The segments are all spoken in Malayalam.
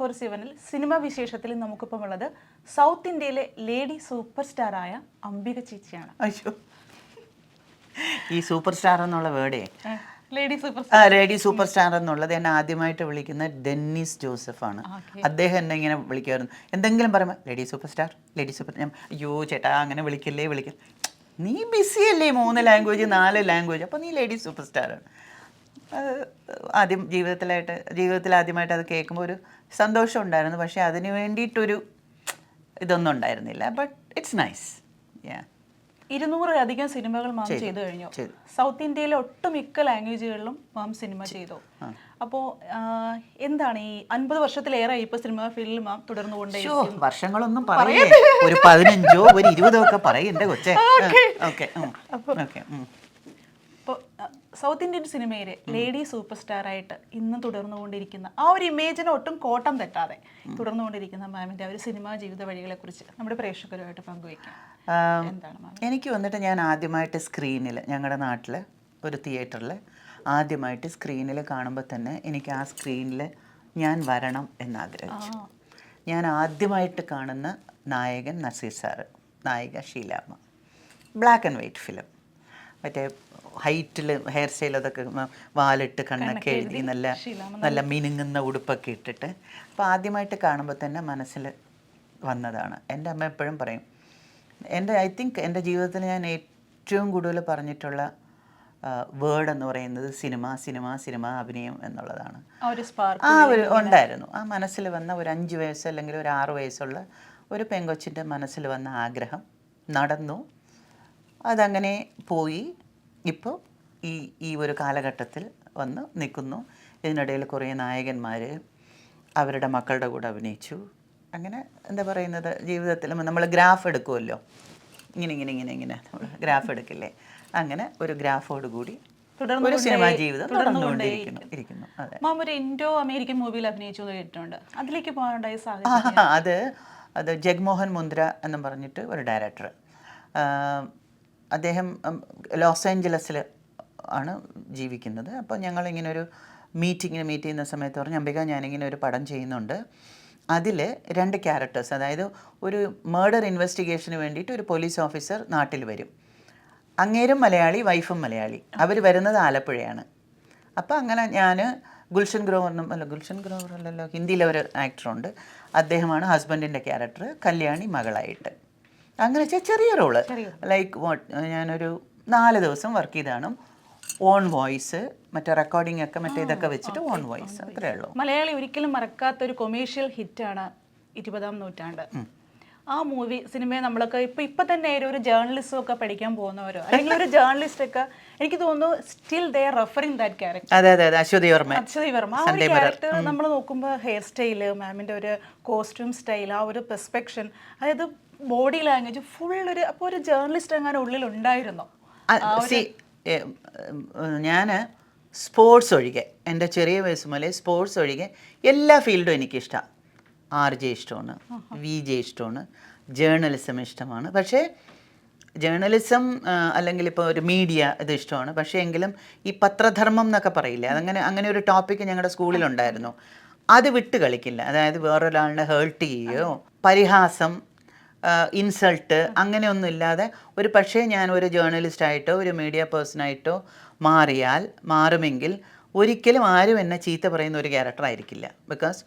ഫോർ സെവനിൽ സിനിമ വിശേഷത്തിൽ നമുക്കിപ്പം ഉള്ളത് സൗത്ത് ഇന്ത്യയിലെ ലേഡി സൂപ്പർ ആയ അംബിക ചേച്ചിയാണ്. അയ്യോ. ഈ സൂപ്പർ സ്റ്റാർ എന്നുള്ള വേർഡേ ലേഡി സൂപ്പർ ആ ലേഡി സൂപ്പർ സ്റ്റാർ എന്നുള്ളത് എന്നെ ആദ്യമായിട്ട് വിളിക്കുന്ന ഡെന്നിസ് ജോസഫ് ആണ്. അദ്ദേഹം എന്നെ ഇങ്ങനെ വിളിക്കുമായിരുന്നു. എന്തെങ്കിലും പറയുമ്പോൾ lady super star lady super ഞാൻ അയ്യോ ചേട്ടാ അങ്ങനെ വിളിക്കില്ലേ? വിളിക്കില്ല നീ ബിസി അല്ലേ? മൂന്ന് ലാംഗ്വേജ് നാല് ലാംഗ്വേജ് അപ്പോൾ നീ ലേഡി സൂപ്പർ സ്റ്റാറാണ് അത് ആദ്യം ജീവിതത്തിലായിട്ട് ജീവിതത്തിൽ ആദ്യമായിട്ട് അത് കേൾക്കുമ്പോൾ ഒരു സന്തോഷം ഉണ്ടായിരുന്നു. പക്ഷേ അതിന് വേണ്ടിയിട്ടൊരു ഇതൊന്നും ഉണ്ടായിരുന്നില്ല. ബട്ട് ഇറ്റ്സ് നൈസ് യാ ഇരുന്നൂറിലധികം സിനിമകൾ മാം ചെയ്തു. കഴിഞ്ഞു. സൗത്ത് ഇന്ത്യയിലെ ഒട്ടുമിക്ക ലാംഗ്വേജുകളിലും മാം സിനിമ ചെയ്തു. അപ്പോൾ എന്താണ് ഈ അൻപത് വർഷത്തിലേറെ ഇപ്പൊ സിനിമ ഫീൽഡിൽ മാം തുടർന്നു കൊണ്ടേ വർഷങ്ങളൊന്നും പറയേ. ഒരു പതിനഞ്ചോ ഒരു ഇരുപതോ ഒക്കെ പറയും എന്റെ കൊച്ചേ. ഓക്കെ ഓക്കെ സൗത്ത് ഇന്ത്യൻ സിനിമയിലെ ലേഡി സൂപ്പർ സ്റ്റാർ ആയിട്ട് ഇന്ന് തുടർന്നുകൊണ്ടിരിക്കുന്ന ആ ഒരു ഇമേജിനെ ഒട്ടും കോട്ടം തെറ്റാതെ തുടർന്നുകൊണ്ടിരിക്കുന്ന മാമിന്റെ ആ ഒരു സിനിമാ ജീവിത വഴികളെ കുറിച്ച് നമ്മുടെ പ്രേക്ഷകരുമായിട്ട് പങ്കുവയ്ക്കാം. എന്താണ് എനിക്ക് വന്നിട്ട് ഞാൻ ആദ്യമായിട്ട് സ്ക്രീനിൽ ഞങ്ങളുടെ നാട്ടിൽ ഒരു തിയേറ്ററിൽ ആദ്യമായിട്ട് സ്ക്രീനിൽ കാണുമ്പോൾ തന്നെ എനിക്ക് ആ സ്ക്രീനിൽ ഞാൻ വരണം എന്നാഗ്രഹിച്ചു. ഞാൻ ആദ്യമായിട്ട് കാണുന്ന നായകൻ നസീർ സാറ് നായിക ഷീലാമ്മ. ബ്ലാക്ക് ആൻഡ് വൈറ്റ് ഫിലിം മറ്റേ ഹൈറ്റിൽ ഹെയർ സ്റ്റൈൽ അതൊക്കെ വാലിട്ട് കണ്ണൊക്കെ എഴുതി നല്ല നല്ല മിനുങ്ങുന്ന ഉടുപ്പൊക്കെ ഇട്ടിട്ട്. അപ്പോൾ ആദ്യമായിട്ട് കാണുമ്പോൾ തന്നെ മനസ്സിൽ വന്നതാണ്. എന്റെ അമ്മ എപ്പോഴും പറയും എന്റെ ഐ തിങ്ക് എന്റെ ജീവിതത്തിൽ ഞാൻ ഏറ്റവും കൂടുതൽ പറഞ്ഞിട്ടുള്ള വേർഡ് എന്ന് പറയുന്നത് സിനിമ സിനിമ സിനിമ അഭിനയം എന്നുള്ളതാണ്. ആ ഒരു സ്പാർക്ക് ആ ഒരു ഉണ്ടായിരുന്നു. ആ മനസ്സിൽ വന്ന ഒരു അഞ്ച് വയസ്സ് അല്ലെങ്കിൽ ഒരു ആറ് വയസ്സുള്ള ഒരു പെങ്കൊച്ചിന്റെ മനസ്സിൽ വന്ന ആഗ്രഹം നടന്നു. അതങ്ങനെ പോയി. ഇപ്പോൾ ഈ ഈ ഒരു കാലഘട്ടത്തിൽ വന്ന് നിൽക്കുന്നു. ഇതിനിടയിൽ കുറേ നായകന്മാർ അവരുടെ മക്കളുടെ കൂടെ അഭിനയിച്ചു. അങ്ങനെ എന്താ പറയുന്നത്? ജീവിതത്തിൽ നമ്മൾ ഗ്രാഫ് എടുക്കുമല്ലോ ഇങ്ങനെ ഇങ്ങനെ ഇങ്ങനെ ഇങ്ങനെ നമ്മൾ ഗ്രാഫ് എടുക്കില്ലേ? അങ്ങനെ ഒരു ഗ്രാഫോട് കൂടി തുടർന്നു ഒരു സിനിമാ ജീവിതം തുടർന്നുകൊണ്ടേയിരിക്കുന്നു ഇരിക്കുന്നു. മാം ഒരു ഇൻഡോ അമേരിക്കൻ മൂവിയിൽ അഭിനയിച്ചു കേട്ടിട്ടുണ്ട്. അതിലേക്ക് പോകാനുണ്ടായ സാഹചര്യം അത് അത് ജഗ്മോഹൻ മുന്ദ്ര എന്ന് പറഞ്ഞിട്ട് ഒരു ഡയറക്ടർ അദ്ദേഹം ലോസ് ഏഞ്ചലസിൽ ആണ് ജീവിക്കുന്നത്. അപ്പോൾ ഞങ്ങളിങ്ങനെ ഒരു മീറ്റിങ്ങിന് മീറ്റ് ചെയ്യുന്ന സമയത്ത് പറഞ്ഞു അംബിക ഞാനിങ്ങനെ ഒരു പടം ചെയ്യുന്നുണ്ട്. അതിൽ രണ്ട് ക്യാരക്ടേഴ്സ് അതായത് ഒരു മേർഡർ ഇൻവെസ്റ്റിഗേഷന് വേണ്ടിയിട്ട് ഒരു പോലീസ് ഓഫീസർ നാട്ടിൽ വരും. അങ്ങേരും മലയാളി വൈഫും മലയാളി. അവർ വരുന്നത് ആലപ്പുഴയാണ്. അപ്പോൾ അങ്ങനെ ഞാൻ ഗുൽഷൻ ഗ്രോവറിനും അല്ല ഗുൽഷൻ ഗ്രോവർ അല്ലല്ലോ ഹിന്ദിയിലെ ഒരു ആക്ടറുണ്ട് അദ്ദേഹമാണ് ഹസ്ബൻഡിന്റെ ക്യാരക്ടർ കല്യാണി മകളായിട്ട്. അങ്ങനെ വെച്ചാൽ ചെറിയ റോൾ ലൈക്ക് ഞാനൊരു നാല് ദിവസം വർക്ക് ചെയ്താണ്. ഓൺ വോയിസ് മറ്റേ റെക്കോർഡിംഗ് ഒക്കെ മറ്റേ ഇതൊക്കെ വെച്ചിട്ട് ഓൺ വോയിസ് അത്രേ ഉള്ളൂ. മലയാളി ഒരിക്കലും മറക്കാത്ത ഒരു കൊമേഴ്ഷ്യൽ ഹിറ്റാണ് ഇരുപതാം നൂറ്റാണ്ട്. ആ മൂവി സിനിമയെ നമ്മളൊക്കെ ഇപ്പൊ ഇപ്പൊ തന്നെ ഒരു ജേർണലിസ്റ്റും ഒക്കെ പഠിക്കാൻ പോകുന്നവരോ? അല്ലെങ്കിൽ ഒരു ജേർണലിസ്റ്റ് ഒക്കെ എനിക്ക് തോന്നുന്നു still they referring that character അതെ അതെ അതെ അശ്വതി വർമ്മ. അശ്വതി വർമ്മ. ആ ഒരു ക്യാരക്ടർ നമ്മൾ നോക്കുമ്പോൾ ഹെയർ സ്റ്റൈൽ മാമിന്റെ ഒരു കോസ്റ്റ്യൂം സ്റ്റൈൽ ആ ഒരു പെർസ്പെക്ഷൻ അതായത് ബോഡി ലാംഗ്വേജ് ഫുൾ ഒരു അപ്പോൾ ഒരു ജേർണലിസ്റ്റ് അങ്ങനെ ഉള്ളിൽ ഉണ്ടായിരുന്നോ ഞാൻ സ്പോർട്സ് ഒഴികെ എന്റെ ചെറിയ വയസ്സ് മുതലേ സ്പോർട്സ് ഒഴികെ എല്ലാ ഫീൽഡും എനിക്കിഷ്ടമാണ് ആർ ജെ ഇഷ്ടമാണ് വി ജെ ഇഷ്ടമാണ് ജേർണലിസം ഇഷ്ടമാണ്. പക്ഷേ ജേർണലിസം അല്ലെങ്കിൽ ഇപ്പോൾ ഒരു മീഡിയ ഇത് ഇഷ്ടമാണ്. പക്ഷേ എങ്കിലും ഈ പത്രധർമ്മം എന്നൊക്കെ പറയില്ലേ അതങ്ങനെ അങ്ങനെ ഒരു ടോപ്പിക് ഞങ്ങളുടെ സ്കൂളിലുണ്ടായിരുന്നു അത് വിട്ട് കളിക്കില്ല. അതായത് വേറൊരാളിനെ ഹേർട്ട് ചെയ്യുകയോ പരിഹാസം ഇൻസൾട്ട് അങ്ങനെയൊന്നും ഇല്ലാതെ ഒരു പക്ഷേ ഞാൻ ഒരു ജേർണലിസ്റ്റായിട്ടോ ഒരു മീഡിയ പേഴ്സണായിട്ടോ മാറിയാൽ മാറുമെങ്കിൽ ഒരിക്കലും ആരും എന്നെ ചീത്ത പറയുന്ന ഒരു ക്യാരക്ടർ ആയിരിക്കില്ല. ബിക്കോസ്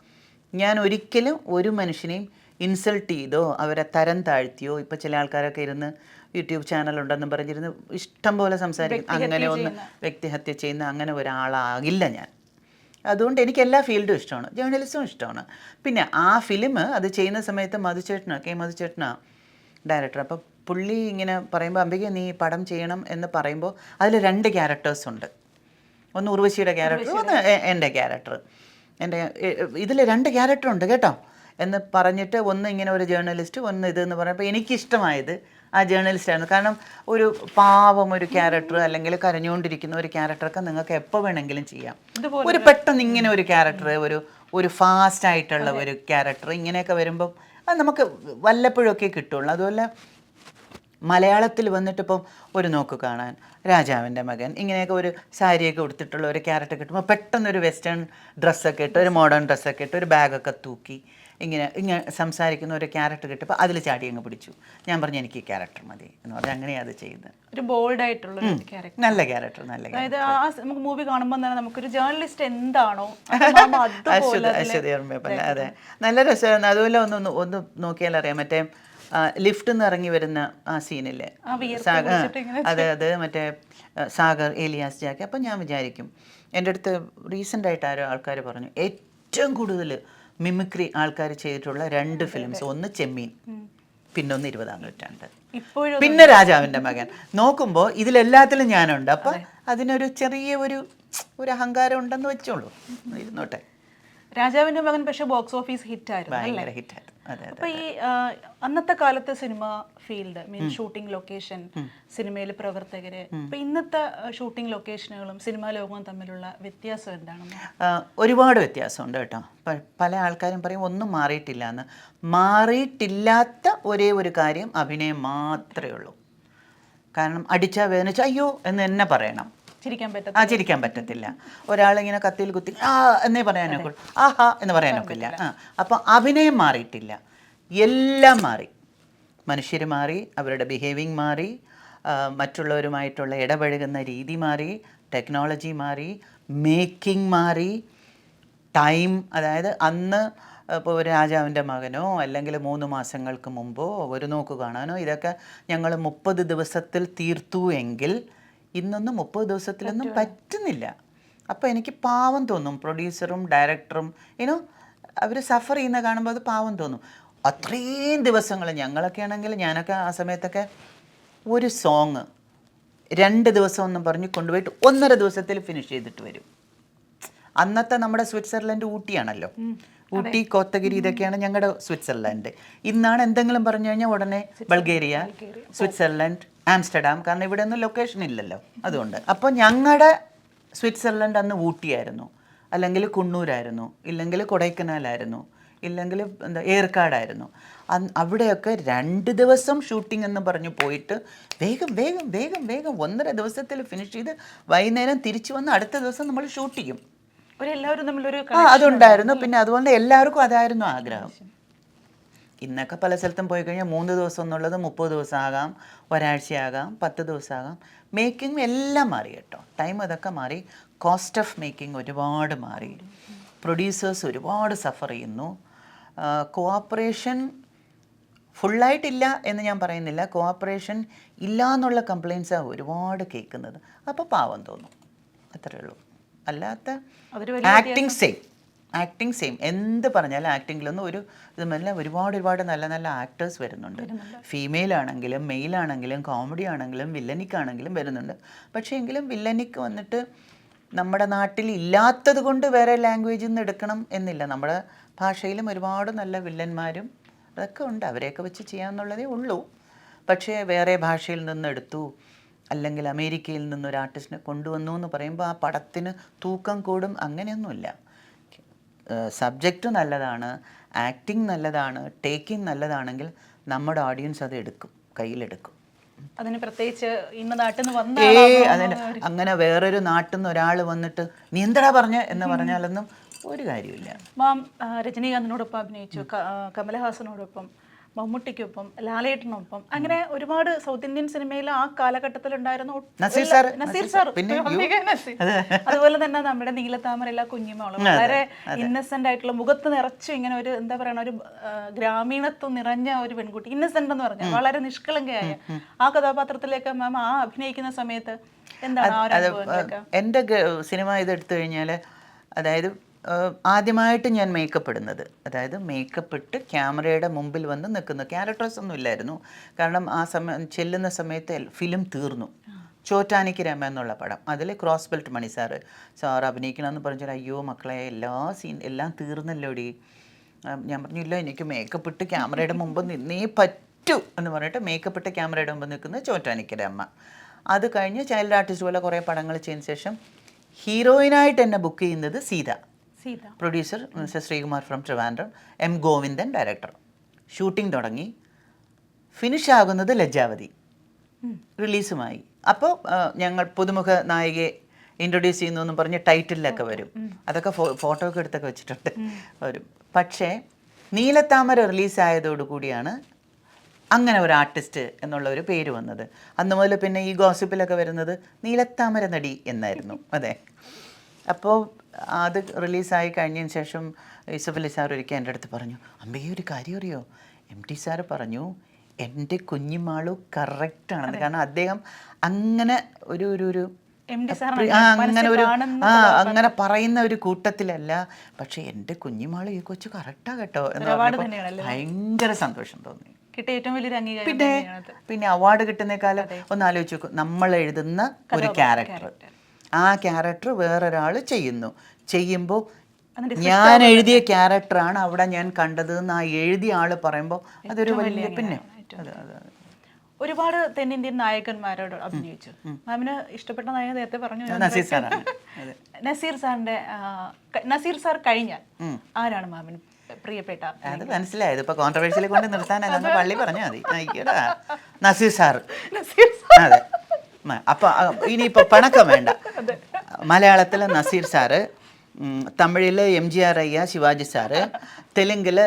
ഞാൻ ഒരിക്കലും ഒരു മനുഷ്യനെയും ഇൻസൾട്ട് ചെയ്തോ അവരെ തരം താഴ്ത്തിയോ ഇപ്പോൾ ചില ആൾക്കാരൊക്കെ ഇരുന്ന് യൂട്യൂബ് ചാനൽ ഉണ്ടെന്നും പറഞ്ഞിരുന്ന് ഇഷ്ടം പോലെ സംസാരിക്കും. അങ്ങനെ ഒന്ന് വ്യക്തിഹത്യ ചെയ്യുന്ന അങ്ങനെ ഒരാളാകില്ല ഞാൻ. അതുകൊണ്ട് എനിക്ക് എല്ലാ ഫീൽഡും ഇഷ്ടമാണ്. ജേർണലിസവും ഇഷ്ടമാണ്. പിന്നെ ആ ഫിലിം അത് ചെയ്യുന്ന സമയത്ത് മധുചേട്ടനാ കെ മധുചേട്ടനാ ഡയറക്ടർ. അപ്പം പുള്ളി ഇങ്ങനെ പറയുമ്പോൾ അംബിക നീ പടം ചെയ്യണം എന്ന് പറയുമ്പോൾ അതിൽ രണ്ട് ക്യാരക്ടേഴ്സ് ഉണ്ട്. ഒന്ന് ഉർവശിയുടെ ക്യാരക്ടർ ഒന്ന് എന്റെ ക്യാരക്ടർ. എന്റെ ഇതിൽ രണ്ട് ക്യാരക്ടർ ഉണ്ട് കേട്ടോ. എന്ന് പറഞ്ഞിട്ട് ഒന്ന് ഇങ്ങനെ ഒരു ജേർണലിസ്റ്റ് ഒന്ന് ഇതെന്ന് പറയുമ്പോൾ എനിക്കിഷ്ടമായത് ആ ജേർണലിസ്റ്റായിരുന്നു കാരണം ഒരു പാവം ഒരു ക്യാരക്ടർ അല്ലെങ്കിൽ കരഞ്ഞുകൊണ്ടിരിക്കുന്ന ഒരു ക്യാരക്ടറൊക്കെ നിങ്ങൾക്ക് എപ്പോൾ വേണമെങ്കിലും ചെയ്യാം. ഒരു പെട്ടെന്ന് ഇങ്ങനെ ഒരു ക്യാരക്ടർ ഒരു ഒരു ഫാസ്റ്റ് ആയിട്ടുള്ള ഒരു ക്യാരക്ടർ ഇങ്ങനെയൊക്കെ വരുമ്പം അത് നമുക്ക് വല്ലപ്പോഴൊക്കെ കിട്ടുള്ളൂ. അതുപോലെ മലയാളത്തിൽ വന്നിട്ടിപ്പം ഒരു നോക്ക് കാണാൻ രാജാവിന്റെ മകൻ ഇങ്ങനെയൊക്കെ ഒരു സാരിയൊക്കെ ഉടുത്തിട്ടുള്ള ഒരു ക്യാരക്ടർ കിട്ടുമ്പോൾ പെട്ടെന്ന് ഒരു വെസ്റ്റേൺ ഡ്രസ്സൊക്കെ ഇട്ട് ഒരു മോഡേൺ ഡ്രസ്സൊക്കെ ഇട്ട് ഒരു ബാഗൊക്കെ തൂക്കി ഇങ്ങനെ ഇങ്ങനെ സംസാരിക്കുന്ന ഒരു ക്യാരക്ടർ കിട്ടിയപ്പോൾ അതിൽ ചാടി അങ്ങ് പിടിച്ചു. ഞാൻ പറഞ്ഞു എനിക്ക് ഈ ക്യാരക്ടർ മതി എന്ന് പറഞ്ഞാൽ അങ്ങനെയാണ് അത് ചെയ്യുന്നത് ഒരു ബോൾഡ് ആയിട്ടുള്ള ക്യാരക്ടർ നല്ല ക്യാരക്ടർ നല്ല. അതായത് ആ നമുക്ക് മൂവി കാണുമ്പോൾ തന്നെ നമുക്കൊരു ജേർണലിസ്റ്റ് എന്താണോ അതുപോലെ അശ്വതി അതിലെ- അശ്വതി ഓർമ്മയപ്പല്ല അതെ. നല്ല രസമാണ് അതുപോലെ ഒന്ന് ഒന്ന് നോക്കിയാൽ അറിയാം. മറ്റേ ലിഫ്റ്റ് നിന്ന് ഇറങ്ങി വരുന്ന ആ സീനില്ലേ അതെ അത്. മറ്റേ സാഗർ ഏലിയാസ് ജാക്കി. അപ്പം ഞാൻ വിചാരിക്കും എന്റെ അടുത്ത് റീസെന്റ് ആയിട്ട് ആരോ ആൾക്കാർ പറഞ്ഞു ഏറ്റവും കൂടുതൽ മിമിക്രി ആൾക്കാർ ചെയ്തിട്ടുള്ള രണ്ട് ഫിലിംസ് ഒന്ന് ചെമ്മീൻ പിന്നൊന്ന് ഇരുപതാം നൂറ്റാണ്ട്. ഇപ്പോഴും പിന്നെ രാജാവിന്റെ മകൻ. നോക്കുമ്പോൾ ഇതിലെല്ലാത്തിലും ഞാനുണ്ട്. അപ്പം അതിനൊരു ചെറിയ ഒരു ഒരു അഹങ്കാരം ഉണ്ടെന്ന് വെച്ചോളൂ. ഇരുന്നോട്ടെ. രാജാവിന്റെ മകൻ പക്ഷെ ബോക്സ് ഓഫീസ് ഹിറ്റ് ആയിരുന്നു ഹിറ്റായിരുന്നു. അപ്പൊ ഈ അന്നത്തെ കാലത്തെ cinema field mean shooting location സിനിമയിലെ പ്രവർത്തകര് ഇപ്പൊ ഇന്നത്തെ ഷൂട്ടിംഗ് ലൊക്കേഷനുകളും സിനിമാ ലോകവും തമ്മിലുള്ള വ്യത്യാസം എന്താണ് ഒരുപാട് വ്യത്യാസമുണ്ട് കേട്ടോ. പല ആൾക്കാരും പറയും ഒന്നും മാറിയിട്ടില്ല എന്ന് മാറിയിട്ടില്ലാത്ത ഒരേ ഒരു കാര്യം അഭിനയം മാത്രമേ ഉള്ളൂ. കാരണം അടിച്ചാൽ വേദനിച്ച അയ്യോ എന്ന് തന്നെ പറയണം. ചിരിക്കാൻ പറ്റത്ത ആചരിക്കാൻ പറ്റത്തില്ല. ഒരാളിങ്ങനെ കത്തിയിൽ കുത്തി ആ എന്നേ പറയാനൊക്കെ ആഹാ എന്ന് പറയാനൊക്കെ ഇല്ല. ആ അപ്പം അഭിനയം മാറിയിട്ടില്ല. എല്ലാം മാറി. മനുഷ്യർ മാറി അവരുടെ ബിഹേവിങ് മാറി മറ്റുള്ളവരുമായിട്ടുള്ള ഇടപഴകുന്ന രീതി മാറി ടെക്നോളജി മാറി മേക്കിംഗ് മാറി ടൈം അതായത് അന്ന് ഇപ്പോൾ രാജാവിന്റെ മകനോ അല്ലെങ്കിൽ മൂന്ന് മാസങ്ങൾക്ക് മുമ്പോ ഒരു നോക്ക് കാണാനോ ഇതൊക്കെ ഞങ്ങൾ മുപ്പത് ദിവസത്തിൽ തീർത്തു എങ്കിൽ ഇന്നൊന്നും മുപ്പത് ദിവസത്തിലൊന്നും പറ്റുന്നില്ല. അപ്പോൾ എനിക്ക് പാവം തോന്നും. പ്രൊഡ്യൂസറും ഡയറക്ടറും ഇനോ അവർ സഫർ ചെയ്യുന്ന കാണുമ്പോൾ അത് പാവം തോന്നും. അത്രയും ദിവസങ്ങൾ ഞങ്ങളൊക്കെ ആണെങ്കിൽ ഞാനൊക്കെ ആ സമയത്തൊക്കെ ഒരു സോങ് രണ്ട് ദിവസം ഒന്നും പറഞ്ഞ് കൊണ്ടുപോയിട്ട് ഒന്നര ദിവസത്തിൽ ഫിനിഷ് ചെയ്തിട്ട് വരും. അന്നത്തെ നമ്മുടെ സ്വിറ്റ്സർലൻഡ് ഊട്ടിയാണല്ലോ. ഊട്ടി കോത്തഗിരി ഇതൊക്കെയാണ് ഞങ്ങളുടെ സ്വിറ്റ്സർലൻഡ്. ഇന്നാണ് എന്തെങ്കിലും പറഞ്ഞു കഴിഞ്ഞാൽ ഉടനെ ബൾഗേറിയ സ്വിറ്റ്സർലൻഡ് ആംസ്റ്റർഡാം കാരണം ഇവിടെ ഒന്നും ലൊക്കേഷൻ ഇല്ലല്ലോ. അതുകൊണ്ട്. അപ്പോൾ ഞങ്ങളുടെ സ്വിറ്റ്സർലൻഡ് അന്ന് ഊട്ടിയായിരുന്നു. അല്ലെങ്കിൽ കുണ്ണൂരായിരുന്നു. ഇല്ലെങ്കിൽ കൊടൈക്കനാലായിരുന്നു. ഇല്ലെങ്കിൽ എന്താ ഏർക്കാടായിരുന്നു. അന്ന് അവിടെയൊക്കെ രണ്ട് ദിവസം ഷൂട്ടിംഗ് എന്ന് പറഞ്ഞ് പോയിട്ട് വേഗം വേഗം വേഗം വേഗം ഒന്നര ദിവസത്തിൽ ഫിനിഷ് ചെയ്ത് വൈകുന്നേരം തിരിച്ചു വന്ന് അടുത്ത ദിവസം നമ്മൾ ഷൂട്ട് ചെയ്യും. ആ അതുണ്ടായിരുന്നു. പിന്നെ അതുകൊണ്ട് എല്ലാവർക്കും അതായിരുന്നു ആഗ്രഹം. ഇന്നൊക്കെ പല സ്ഥലത്തും പോയി കഴിഞ്ഞാൽ മൂന്ന് ദിവസം എന്നുള്ളത് മുപ്പത് ദിവസം ആകാം ഒരാഴ്ചയാകാം പത്ത് ദിവസം ആകാം. മേക്കിംഗ് എല്ലാം മാറി കേട്ടോ. ടൈം അതൊക്കെ മാറി. കോസ്റ്റ് ഓഫ് മേക്കിംഗ് ഒരുപാട് മാറി. പ്രൊഡ്യൂസേഴ്സ് ഒരുപാട് സഫർ ചെയ്യുന്നു. കോഓപ്പറേഷൻ ഫുള്ളായിട്ടില്ല എന്ന് ഞാൻ പറയുന്നില്ല. കോഓപ്പറേഷൻ ഇല്ല എന്നുള്ള കംപ്ലയിൻസാണ് ഒരുപാട് കേൾക്കുന്നത്. അപ്പോൾ പാവം തോന്നും. അത്രേ ഉള്ളൂ. അല്ലാത്ത ആക്ടിങ് സെയിം. ആക്ടിങ് സെയിം എന്ത് പറഞ്ഞാലും ആക്ടിങ്ങിലൊന്നും ഒരു ഇതുമല്ല ഒരുപാട് ഒരുപാട് നല്ല നല്ല ആക്ടേഴ്സ് വരുന്നുണ്ട്. ഫീമെയിൽ ആണെങ്കിലും മെയിൽ ആണെങ്കിലും കോമഡി ആണെങ്കിലും വില്ലനിക്കാണെങ്കിലും വരുന്നുണ്ട്. പക്ഷേ എങ്കിലും വില്ലനിക്ക് വന്നിട്ട് നമ്മുടെ നാട്ടിൽ ഇല്ലാത്തത് കൊണ്ട് വേറെ ലാംഗ്വേജിൽ നിന്ന് എടുക്കണം എന്നില്ല. നമ്മുടെ ഭാഷയിലും ഒരുപാട് നല്ല വില്ലന്മാരും അതൊക്കെ ഉണ്ട്. അവരെയൊക്കെ വെച്ച് ചെയ്യാമെന്നുള്ളതേ ഉള്ളൂ. പക്ഷേ വേറെ ഭാഷയിൽ നിന്ന് എടുത്തു അല്ലെങ്കിൽ അമേരിക്കയിൽ നിന്ന് ഒരു ആർട്ടിസ്റ്റിനെ കൊണ്ടുവന്നു എന്ന് പറയുമ്പോൾ ആ പടത്തിന് തൂക്കം കൂടും അങ്ങനെയൊന്നുമില്ല. സബ്ജക്റ്റ് നല്ലതാണ് ആക്ടിങ് നല്ലതാണ് ടേക്കിംഗ് നല്ലതാണെങ്കിൽ നമ്മുടെ ഓഡിയൻസ് അത് എടുക്കും കയ്യിലെടുക്കും. അതിന് പ്രത്യേകിച്ച് ഇന്ന നാട്ടിൽ നിന്ന് വന്ന അതിന് അങ്ങനെ വേറൊരു നാട്ടിൽ നിന്ന് ഒരാൾ വന്നിട്ട് നീ എന്താടാ പറഞ്ഞ? എന്ന് പറഞ്ഞാലൊന്നും ഒരു കാര്യമില്ല മാം രജനീകാന്തിനോടൊപ്പം അഭിനയിച്ചു കമലഹാസനോടൊപ്പം മമ്മൂട്ടിക്കൊപ്പം ലാലേട്ടനൊപ്പം അങ്ങനെ ഒരുപാട് സൗത്ത് ഇന്ത്യൻ സിനിമയിൽ ആ കാലഘട്ടത്തിൽ ഉണ്ടായിരുന്ന നസീർ സാർ. അതുപോലെ തന്നെ നമ്മുടെ നീലത്താമരല്ല കുഞ്ഞുമോളും വളരെ ഇന്നസെന്റ് ആയിട്ടുള്ള മുഖത്ത് നിറച്ചു ഇങ്ങനെ ഒരു എന്താ പറയണ ഒരു ഗ്രാമീണത്വം നിറഞ്ഞ ഒരു പെൺകുട്ടി ഇന്നസെന്റ് എന്ന് പറഞ്ഞാൽ വളരെ നിഷ്കളങ്കയായ. ആ കഥാപാത്രത്തിലേക്ക് മാം ആ അഭിനയിക്കുന്ന സമയത്ത് എന്താണ് എന്റെ ഗ- സിനിമ ഇതെടുത്തു കഴിഞ്ഞാൽ അതായത് ആദ്യമായിട്ട് ഞാൻ മേക്കപ്പ് ഇടുന്നത്. അതായത് മേക്കപ്പ് ഇട്ട് ക്യാമറയുടെ മുമ്പിൽ വന്ന് നിൽക്കുന്നു. ക്യാരക്ടേഴ്സ് ഒന്നും ഇല്ലായിരുന്നു. കാരണം ആ സമയം ചെല്ലുന്ന സമയത്ത് ഫിലിം തീർന്നു. ചോറ്റാനിക്ക് രമ എന്നുള്ള പടം. അതിൽ cross belt Mani sir sir അഭിനയിക്കണമെന്ന് പറഞ്ഞാൽ അയ്യോ മക്കളെ എല്ലാ സീൻ എല്ലാം തീർന്നല്ലോടി ഞാൻ പറഞ്ഞില്ല എനിക്ക് മേക്കപ്പ് ഇട്ട് ക്യാമറയുടെ മുമ്പ് നിന്നേ പറ്റൂ. എന്ന് പറഞ്ഞിട്ട് മേക്കപ്പ് ഇട്ട് ക്യാമറയുടെ മുമ്പ് നിൽക്കുന്നത് ചോറ്റാനിക്കര അമ്മ അത് കഴിഞ്ഞ് ചൈൽഡ് ആർട്ടിസ്റ്റ് പോലെ കുറേ പടങ്ങൾ ചെയ്തതിന് ശേഷം ഹീറോയിനായിട്ട് എന്നെ ബുക്ക് ചെയ്യുന്നത് Seetha. Producer mister Sreekumar from Trivandrum M Govindan director. Shooting തുടങ്ങി. ഫിനിഷ് ആകുന്നത് ലജ്ജാവതി. റിലീസുമായി. അപ്പോൾ ഞങ്ങൾ പുതുമുഖ നായികയെ ഇൻട്രൊഡ്യൂസ് ചെയ്യുന്നു എന്ന് പറഞ്ഞ് ടൈറ്റിലൊക്കെ വരും. അതൊക്കെ ഫോട്ടോ ഒക്കെ എടുത്തൊക്കെ വെച്ചിട്ടുണ്ട്. വരും. പക്ഷേ നീലത്താമര റിലീസായതോടുകൂടിയാണ് അങ്ങനെ ഒരു ആർട്ടിസ്റ്റ് എന്നുള്ള ഒരു പേര് വന്നത്. അന്ന് മുതൽ പിന്നെ ഈ ഗോസിപ്പിലൊക്കെ വരുന്നത് നീലത്താമര നടി എന്നായിരുന്നു. അതെ. അപ്പോൾ അത് റിലീസായി കഴിഞ്ഞതിന് ശേഷം യൂസഫ് അലി സാർ ഒരിക്കൽ എന്റെ അടുത്ത് പറഞ്ഞു അമ്മയെ ഒരു കാര്യം അറിയോ? എം ടി സാറ് പറഞ്ഞു എന്റെ കുഞ്ഞിമാളു കറക്റ്റാണ് കാരണം അദ്ദേഹം അങ്ങനെ ഒരു ഒരു ഒരു അങ്ങനെ ഒരു ആ അങ്ങനെ പറയുന്ന ഒരു കൂട്ടത്തിലല്ല. പക്ഷെ എന്റെ കുഞ്ഞിമാൾ ഈ കൊച്ചു കറക്റ്റാ കേട്ടോ എന്ന് ഭയങ്കര സന്തോഷം തോന്നി. കിട്ടിയ ഏറ്റവും വലിയൊരു അംഗീകാരം പിന്നെ. പിന്നെ അവാർഡ് കിട്ടുന്നേക്കാളും ഒന്ന് ആലോചിച്ച് നോക്കും നമ്മൾ എഴുതുന്ന ഒരു ക്യാരക്ടർ ആ ക്യാരക്ടർ വേറൊരാൾ ചെയ്യുന്നു. ചെയ്യുമ്പോൾ ഞാൻ എഴുതിയ ക്യാരക്ടറാണ് അവിടെ ഞാൻ കണ്ടത് എന്ന് ആ എഴുതിയ ആൾ പറയുമ്പോൾ അതൊരു വലിയ പിന്നെ. ഒരുപാട് തെന്നിന്ത്യൻ നായകന്മാരോട് അഭിനയിച്ചു. മാമിന് ഇഷ്ടപ്പെട്ട നായകൻ നേരത്തെ പറഞ്ഞു നസീർ സാറിന്റെ നസീർ സാർ കഴിഞ്ഞാൽ ആരാണ് മാമിന് പ്രിയപ്പെട്ട അത് മനസ്സിലായത്. ഇപ്പൊ കോൺട്രവേഴ്സിയിൽ കൊണ്ട് നിർത്താനല്ല. പള്ളി പറഞ്ഞാൽ മതി. നസീർ സാർ നസീർ സാർ അതെ. അപ്പൊ ആ, ഇനിയിപ്പോ പണക്കം വേണ്ട. മലയാളത്തിലെ നസീർ സാറ് ഉം, തമിഴിൽ എം ജി ആർ അയ്യ ശിവാജി സാറ് തെലുങ്കിൽ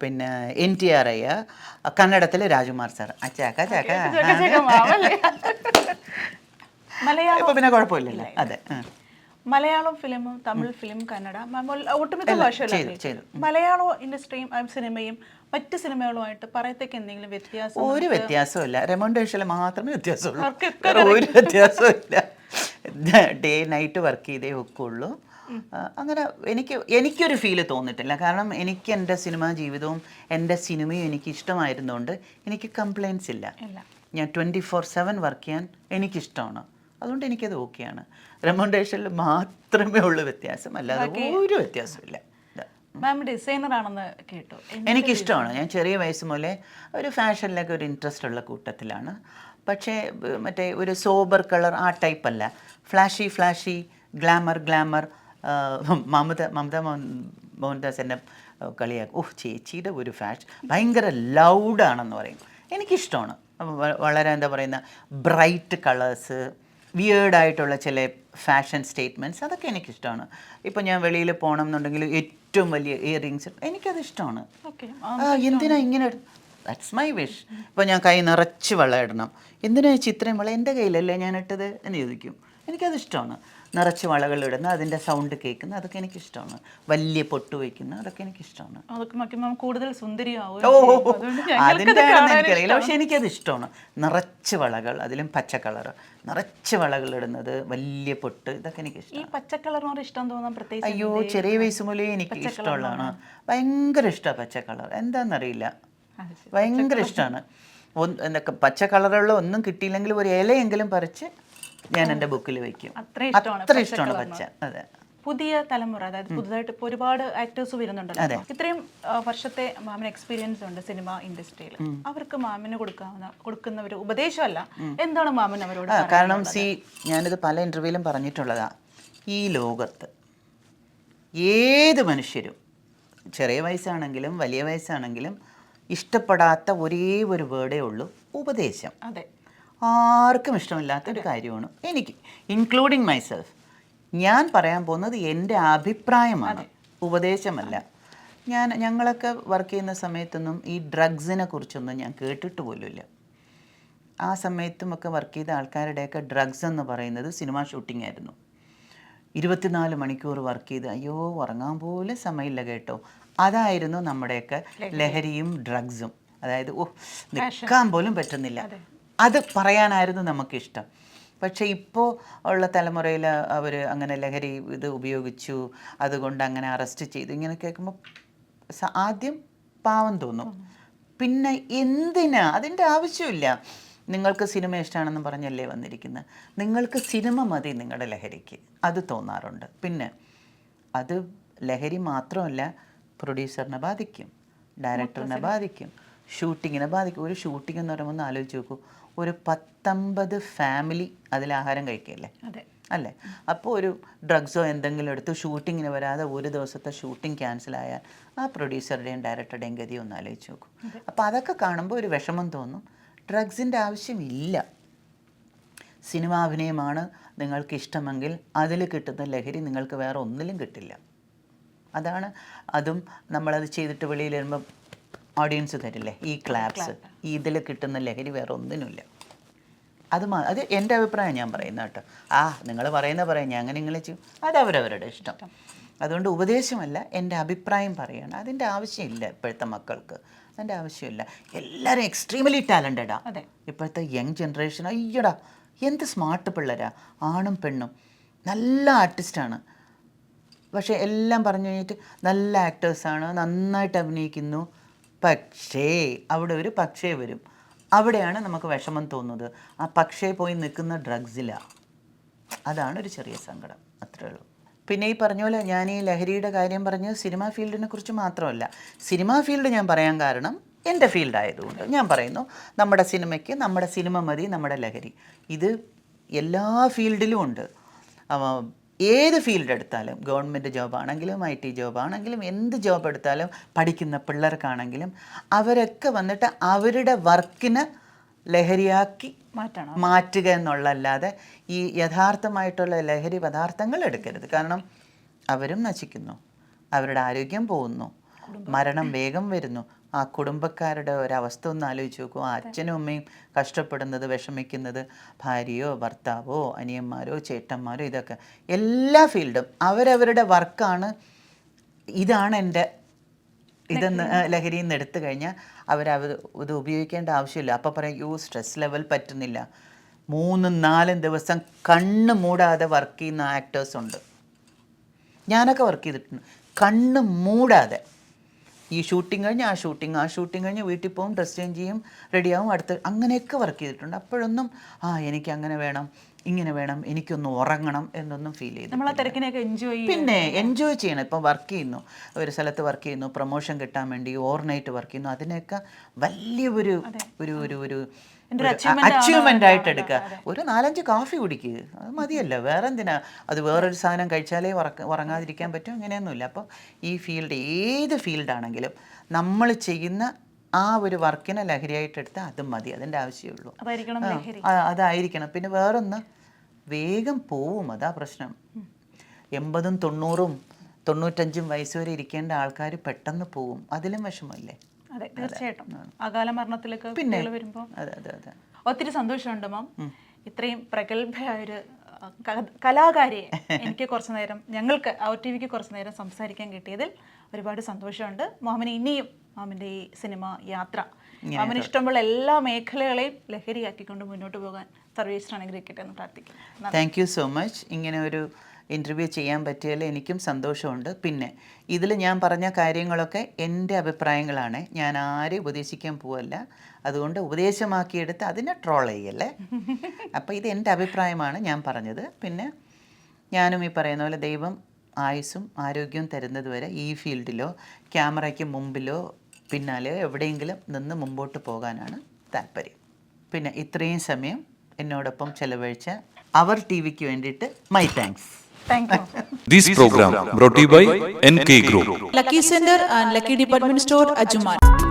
പിന്നെ എൻ ടി ആർ അയ്യ കന്നഡത്തിൽ രാജകുമാർ സാർ അച്ചാക്ക ചാക്ക ചക്ക. ചക്ക മാമല്ലേ? മലയാളം ഇപ്പൊ പിന്നെ കുഴപ്പമില്ലല്ലോ. അതെ ആ. മലയാളം ഫിലിമും തമിഴ് ഫിലിം കന്നഡ ഒട്ടുമിക്ക മലയാള അഭിനയിച്ചു. ഇൻഡസ്ട്രിയും സിനിമയും മറ്റ് സിനിമകളുമായിട്ട് പറയത്തേക്ക് എന്തെങ്കിലും വ്യത്യാസം ഒരു വ്യത്യാസമില്ല ഇല്ല റെമോണ്ടേഷനിൽ മാത്രമേ വ്യത്യാസമുള്ളൂ. ഒരു വ്യത്യാസമില്ല ഡേ നൈറ്റ് വർക്ക് ചെയ്തേ ഒക്കെ ഉള്ളൂ അങ്ങനെ എനിക്ക് എനിക്കൊരു ഫീൽ തോന്നിട്ടില്ല കാരണം എനിക്ക് എന്റെ സിനിമാ ജീവിതവും എന്റെ സിനിമയും എനിക്ക് ഇഷ്ടമായിരുന്നുകൊണ്ട് എനിക്ക് കംപ്ലയിൻസ് ഇല്ല. ഇല്ല. ഞാൻ ട്വന്റി ഫോർ സെവൻ വർക്ക് ചെയ്യാൻ എനിക്കിഷ്ടമാണ്. അതുകൊണ്ട് എനിക്കത് ഓക്കെയാണ്. റെമോണ്ടേഷനിൽ മാത്രമേ ഉള്ളൂ വ്യത്യാസം. അല്ലാതെ ഒരു വ്യത്യാസമില്ല. മാം ഡിസൈനർ ആണെന്ന് കേട്ടു എനിക്കിഷ്ടമാണ്. ഞാൻ ചെറിയ വയസ്സ് മുതലേ ഒരു ഫാഷനിലൊക്കെ ഒരു ഇൻട്രസ്റ്റ് ഉള്ള കൂട്ടത്തിലാണ്. പക്ഷേ മറ്റേ ഒരു സോബർ കളർ ആ ടൈപ്പ് അല്ല. Flashy flashy glamour glamour Mamata Mamata Mohan Mohandas എന്നെ കളിയാക്കും. ഓഹ് ചേച്ചിയുടെ ഒരു ഫാഷൻ ഭയങ്കര ലൗഡാണെന്ന് പറയും. എനിക്കിഷ്ടമാണ്. വളരെ എന്താ പറയുന്ന ബ്രൈറ്റ് കളേഴ്സ് വിയേർഡായിട്ടുള്ള ചില ഫാഷൻ സ്റ്റേറ്റ്മെന്റ്സ് അതൊക്കെ എനിക്കിഷ്ടമാണ്. ഇപ്പം ഞാൻ വെളിയിൽ പോകണം എന്നുണ്ടെങ്കിൽ ഏറ്റവും വലിയ ഇയറിങ്സ് എനിക്കത് ഇഷ്ടമാണ്. എന്തിനാ ഇങ്ങനെ ദാറ്റ്സ് മൈ വിഷ് ഇപ്പോൾ ഞാൻ കൈ നിറച്ച് വെള്ളം ഇടണം. എന്തിനാ ഈ ചിത്രയും വള? എന്റെ കയ്യിലല്ലേ ഞാൻ ഇട്ടത്? എന്ന് ചോദിക്കും. എനിക്കത് ഇഷ്ടമാണ്. നിറച്ച് വളകൾ ഇടുന്ന അതിന്റെ സൗണ്ട് കേൾക്കുന്ന അതൊക്കെ എനിക്കിഷ്ടമാണ്. വലിയ പൊട്ട് വയ്ക്കുന്ന അതൊക്കെ എനിക്കിഷ്ടമാണ്. അതൊക്കെ കൂടുതൽ സുന്ദരിയാവും ഓ അതിന്റെ എനിക്കറിയില്ല. പക്ഷെ എനിക്കത് ഇഷ്ടമാണ്. നിറച്ച് വളകൾ അതിലും പച്ച കളർ. നിറച്ച് വളകൾ ഇടുന്നത് വലിയ പൊട്ട് ഇതൊക്കെ എനിക്കിഷ്ടമാണ്. ഈ പച്ച കളറിനോട് ഇഷ്ടം തോന്നാൻ പ്രത്യേകിച്ച് അയ്യോ ചെറിയ വയസ്സ് മുതലേ എനിക്ക് ഇഷ്ടമുള്ളതാണ്. ഭയങ്കര ഇഷ്ടമാണ് പച്ച കളർ. എന്താണെന്നറിയില്ല ഭയങ്കര ഇഷ്ടമാണ് എന്തൊക്കെ പച്ച കളറുള്ള ഒന്നും കിട്ടിയില്ലെങ്കിൽ ഒരു ഇലയെങ്കിലും പറിച്ച് ഞാൻ എന്റെ ബുക്കിൽ വെക്കും അത്ര ഇഷ്ടമാണ് അത്ര ഇഷ്ടമാണ് പച്ച. അതെ. പുതിയ തലമുറ അതായത് പുതുതായിട്ട് ഇപ്പോൾ ഒരുപാട് ആക്ടേഴ്സ് വരുന്നുണ്ടല്ലോ. ഇത്രയും വർഷത്തെ മാമിന് എക്സ്പീരിയൻസ് ഉണ്ട് സിനിമ ഇൻഡസ്ട്രിയിൽ അവർക്ക് മാമിന് കൊടുക്കാവുന്ന കൊടുക്കുന്ന ഒരു ഉപദേശമല്ല. എന്താണ് മാമിന് അവരോട് കാരണം സി ഞാനിത് പല ഇന്റർവ്യൂലും പറഞ്ഞിട്ടുള്ളതാ. ഈ ലോകത്ത് ഏത് മനുഷ്യരും ചെറിയ വയസ്സാണെങ്കിലും വലിയ വയസ്സാണെങ്കിലും ഇഷ്ടപ്പെടാത്ത ഒരേ ഒരു വേർഡേ ഉള്ളൂ ഉപദേശം. അതെ. ആർക്കും ഇഷ്ടമില്ലാത്ത ഒരു കാര്യമാണ്. എനിക്ക് ഇൻക്ലൂഡിങ് മൈസെൽഫ് ഞാൻ പറയാൻ പോകുന്നത് എന്റെ അഭിപ്രായമാണ്. ഉപദേശമല്ല. ഞാൻ ഞങ്ങളൊക്കെ വർക്ക് ചെയ്യുന്ന സമയത്തൊന്നും ഈ ഡ്രഗ്സിനെ കുറിച്ചൊന്നും ഞാൻ കേട്ടിട്ട് പോലുമില്ല. ആ സമയത്തും ഒക്കെ വർക്ക് ചെയ്ത ആൾക്കാരുടെയൊക്കെ ഡ്രഗ്സ് എന്ന് പറയുന്നത് സിനിമ ഷൂട്ടിംഗ് ആയിരുന്നു. ഇരുപത്തിനാല് മണിക്കൂർ വർക്ക് ചെയ്ത് അയ്യോ ഉറങ്ങാൻ പോലും സമയമില്ല കേട്ടോ. അതായിരുന്നു നമ്മുടെയൊക്കെ ലഹരിയും ഡ്രഗ്സും അതായത് ഓ നിൽക്കാൻ പോലും പറ്റുന്നില്ല. അത് പറയാനായിരുന്നു നമുക്കിഷ്ടം. പക്ഷേ ഇപ്പോൾ ഉള്ള തലമുറയിൽ അവർ അങ്ങനെ ലഹരി ഇത് ഉപയോഗിച്ചു അതുകൊണ്ട് അങ്ങനെ അറസ്റ്റ് ചെയ്തു ഇങ്ങനെ കേൾക്കുമ്പോൾ ആദ്യം പാവം തോന്നും. പിന്നെ എന്തിനാ? അതിന്റെ ആവശ്യമില്ല. നിങ്ങൾക്ക് സിനിമ ഇഷ്ടമാണെന്ന് പറഞ്ഞല്ലേ വന്നിരിക്കുന്നത് നിങ്ങൾക്ക് സിനിമ മതി നിങ്ങളുടെ ലഹരിക്ക്. അത് തോന്നാറുണ്ട്. പിന്നെ അത് ലഹരി മാത്രമല്ല പ്രൊഡ്യൂസറിനെ ബാധിക്കും ഡയറക്ടറിനെ ബാധിക്കും ഷൂട്ടിങ്ങിനെ ബാധിക്കും. ഒരു ഷൂട്ടിംഗ് എന്ന് പറയുമ്പോൾ ഒന്ന് ആലോചിച്ച് നോക്കൂ. ഒരു പത്തൊമ്പത് ഫാമിലി അതിൽ ആഹാരം കഴിക്കല്ലേ അതെ. അല്ലേ? അപ്പോൾ ഒരു ഡ്രഗ്സോ എന്തെങ്കിലും എടുത്ത് ഷൂട്ടിങ്ങിന് വരാതെ ഒരു ദിവസത്തെ ഷൂട്ടിംഗ് ക്യാൻസൽ ആയാൽ ആ പ്രൊഡ്യൂസറുടെയും ഡയറക്ടറുടെയും ഗതി ഒന്ന് ആലോചിച്ച് നോക്കും. അപ്പോൾ അതൊക്കെ കാണുമ്പോൾ ഒരു വിഷമം തോന്നും. ഡ്രഗ്സിന്റെ ആവശ്യമില്ല. സിനിമാഭിനയമാണ് നിങ്ങൾക്ക് ഇഷ്ടമെങ്കിൽ അതിൽ കിട്ടുന്ന ലഹരി നിങ്ങൾക്ക് വേറെ ഒന്നിലും കിട്ടില്ല. അതാണ് അതും നമ്മളത് ചെയ്തിട്ട് വെളിയിൽ വരുമ്പം ഓഡിയൻസ് തരില്ലേ? ഈ ക്ലാപ്സ് ഇതിൽ കിട്ടുന്ന ലഹരി വേറെ ഒന്നിനുമില്ല. അത് മാ അത് എന്റെ അഭിപ്രായം ഞാൻ പറയുന്ന കേട്ടോ. ആ നിങ്ങൾ പറയുന്ന പറയാം ഞാൻ അങ്ങനെ ഇങ്ങനെ ചെയ്യും. അത് അവരവരുടെ ഇഷ്ടം. അതുകൊണ്ട് ഉപദേശമല്ല എന്റെ അഭിപ്രായം പറയുകയാണ് അതിന്റെ ആവശ്യമില്ല ഇപ്പോഴത്തെ മക്കൾക്ക്. അതിന്റെ ആവശ്യമില്ല. എല്ലാവരും എക്സ്ട്രീമലി ടാലന്റഡാ അതെ. ഇപ്പോഴത്തെ യങ് ജനറേഷൻ അയ്യടാ എന്ത് സ്മാർട്ട് പിള്ളേരാ. ആണും പെണ്ണും. നല്ല ആർട്ടിസ്റ്റാണ് പക്ഷേ എല്ലാം പറഞ്ഞു കഴിഞ്ഞിട്ട് നല്ല ആക്ടേഴ്സാണ് നന്നായിട്ട് അഭിനയിക്കുന്നു. പക്ഷേ അവിടെ ഒരു പക്ഷേ വരും. അവിടെയാണ് നമുക്ക് വിഷമം തോന്നുന്നത്. ആ പക്ഷേ പോയി നിൽക്കുന്ന ഡ്രഗ്സിലാണ് അതാണ് ഒരു ചെറിയ സങ്കടം. അത്രേ ഉള്ളൂ. പിന്നെ ഈ പറഞ്ഞ പോലെ ഞാൻ ഈ ലഹരിയുടെ കാര്യം പറഞ്ഞ് സിനിമാ ഫീൽഡിനെ കുറിച്ച് മാത്രമല്ല. സിനിമാ ഫീൽഡ് ഞാൻ പറയാൻ കാരണം എന്റെ ഫീൽഡായതുകൊണ്ട് ഞാൻ പറയുന്നു നമ്മുടെ സിനിമയ്ക്ക് നമ്മുടെ സിനിമ മതി നമ്മുടെ ലഹരി. ഇത് എല്ലാ ഫീൽഡിലും ഉണ്ട്. ഏത് ഫീൽഡ് എടുത്താലും ഗവൺമെന്റ് ജോബ് ആണെങ്കിലും ഐ ടി ജോബ് ആണെങ്കിലും എന്ത് ജോബ് എടുത്താലും പഠിക്കുന്ന പിള്ളേർക്കാണെങ്കിലും അവരൊക്കെ വന്നിട്ട് അവരുടെ വർക്കിന് ലഹരിയാക്കി മാറ്റണം. മാറ്റുക എന്നുള്ളല്ലാതെ ഈ യഥാർത്ഥമായിട്ടുള്ള ലഹരി പദാർത്ഥങ്ങൾ എടുക്കരുത്. കാരണം അവരും നശിക്കുന്നു. അവരുടെ ആരോഗ്യം പോകുന്നു. മരണം വേഗം വരുന്നു. ആ കുടുംബക്കാരുടെ ഒരവസ്ഥ ഒന്ന് ആലോചിച്ച് നോക്കൂ. ആ അച്ഛനും അമ്മയും കഷ്ടപ്പെടുന്നത് വിഷമിക്കുന്നത് ഭാര്യയോ ഭർത്താവോ അനിയന്മാരോ ചേട്ടന്മാരോ ഇതൊക്കെ എല്ലാ ഫീൽഡും അവരവരുടെ വർക്കാണ്. ഇതാണ് എന്റെ ഇതെന്ന് ലഹരിയിൽ നിന്ന് എടുത്തു കഴിഞ്ഞാൽ അവരവർ ഇത് ഉപയോഗിക്കേണ്ട ആവശ്യമില്ല. അപ്പോൾ പറയും യൂ സ്ട്രെസ് ലെവൽ പറ്റുന്നില്ല. മൂന്നും നാലും ദിവസം കണ്ണ് മൂടാതെ വർക്ക് ചെയ്യുന്ന ആക്ടേഴ്സ് ഉണ്ട്. ഞാനൊക്കെ വർക്ക് ചെയ്തിട്ടുണ്ട്. കണ്ണ് മൂടാതെ. ഈ ഷൂട്ടിംഗ് കഴിഞ്ഞ് ആ ഷൂട്ടിംഗ് ആ ഷൂട്ടിംഗ് കഴിഞ്ഞ് വീട്ടിൽ പോകും ഡ്രസ് ചേഞ്ച് ചെയ്യും റെഡിയാവും അടുത്ത് അങ്ങനെയൊക്കെ വർക്ക് ചെയ്തിട്ടുണ്ട്. അപ്പോഴൊന്നും ആ എനിക്ക് അങ്ങനെ വേണം. ഇങ്ങനെ വേണം എനിക്കൊന്ന് ഉറങ്ങണം എന്നൊന്നും ഫീൽ ചെയ്തു നമ്മൾ ആ തിരക്കിനെയൊക്കെ എൻജോയ് പിന്നെ എൻജോയ് ചെയ്യണം. ഇപ്പം വർക്ക് ചെയ്യുന്നു. ഒരു സ്ഥലത്ത് വർക്ക് ചെയ്യുന്നു. പ്രൊമോഷൻ കിട്ടാൻ വേണ്ടി ഓവർനൈറ്റ് വർക്ക് ചെയ്യുന്നു. അതിനൊക്കെ വലിയൊരു ഒരു ഒരു ഒരു അച്ചീവ്മെന്റ് ഒരു അച്ചീവ്മെന്റ് ആയിട്ട് എടുക്കുക. ഒരു നാലഞ്ച് കാഫി കുടിക്കുക അത് മതിയല്ലോ. വേറെ എന്തിനാ? അത് വേറൊരു സാധനം കഴിച്ചാലേ ഉറങ്ങാതിരിക്കാൻ പറ്റും. അങ്ങനെയൊന്നുമില്ല. അപ്പോൾ ഈ ഫീൽഡ് ഏത് ഫീൽഡാണെങ്കിലും നമ്മൾ ചെയ്യുന്ന ആ ഒരു വർക്കിനെ ലഹരിയായിട്ട് എടുത്താൽ അത് മതി അതിന്റെ ആവശ്യമുള്ളൂ അതായിരിക്കണം പിന്നെ വേറൊന്ന് വേഗം പോവും അതാ പ്രശ്നം. എൺപതും തൊണ്ണൂറും തൊണ്ണൂറ്റഞ്ചും വയസ്സ് വരെ ഇരിക്കേണ്ട ആൾക്കാർ പെട്ടെന്ന് പോവും. അതിലും വിഷമല്ലേ അതെ തീർച്ചയായിട്ടും. അകാല മരണത്തിലേക്ക് പിന്നെ വരുമ്പോൾ അതെ അതെ അതെ. ഒത്തിരി സന്തോഷമുണ്ട് മാം. ഇത്രയും പ്രഗത്ഭയായൊരു കലാകാരിയെ എനിക്ക് കുറച്ച് നേരം ഞങ്ങൾക്ക് ഔ ടി വിക്ക് കുറച്ച് നേരം സംസാരിക്കാൻ കിട്ടിയതിൽ ഒരുപാട് സന്തോഷമുണ്ട്. മോഹമ്മൻ ഇനിയും മാമിന്റെ ഈ സിനിമ യാത്ര. മാമിന് ഇഷ്ടമുള്ള എല്ലാ മേഖലകളെയും ലഹരിയാക്കിക്കൊണ്ട് മുന്നോട്ട് പോകാൻ സർവീസ് അനുഗ്രഹിക്കട്ടെ എന്ന് പ്രാർത്ഥിക്കുന്നു. താങ്ക് യു സോ മച്ച് ഇങ്ങനെ ഒരു ഇന്റർവ്യൂ ചെയ്യാൻ പറ്റിയാൽ എനിക്കും സന്തോഷമുണ്ട്. പിന്നെ ഇതിൽ ഞാൻ പറഞ്ഞ കാര്യങ്ങളൊക്കെ എന്റെ അഭിപ്രായങ്ങളാണ്. ഞാൻ ആരെ ഉപദേശിക്കാൻ പോവല്ല. അതുകൊണ്ട് ഉപദേശമാക്കിയെടുത്ത് അതിനെ ട്രോൾ ചെയ്യല്ലേ? അപ്പോൾ ഇത് എന്റെ അഭിപ്രായമാണ് ഞാൻ പറഞ്ഞത്. പിന്നെ ഞാനും ഈ പറയുന്ന പോലെ ദൈവം ആയുസ്സും ആരോഗ്യവും തരുന്നത് വരെ ഈ ഫീൽഡിലോ ക്യാമറയ്ക്ക് മുമ്പിലോ പിന്നാലെയോ എവിടെയെങ്കിലും നിന്ന് മുമ്പോട്ട് പോകാനാണ് താല്പര്യം. പിന്നെ ഇത്രയും സമയം എന്നോടൊപ്പം ചെലവഴിച്ച അവർ ടി വിക്ക് വേണ്ടിയിട്ട് my thanks Thank you. This program brought to you by NK Group. Lucky Sender and Lucky Department Store, Ajuman.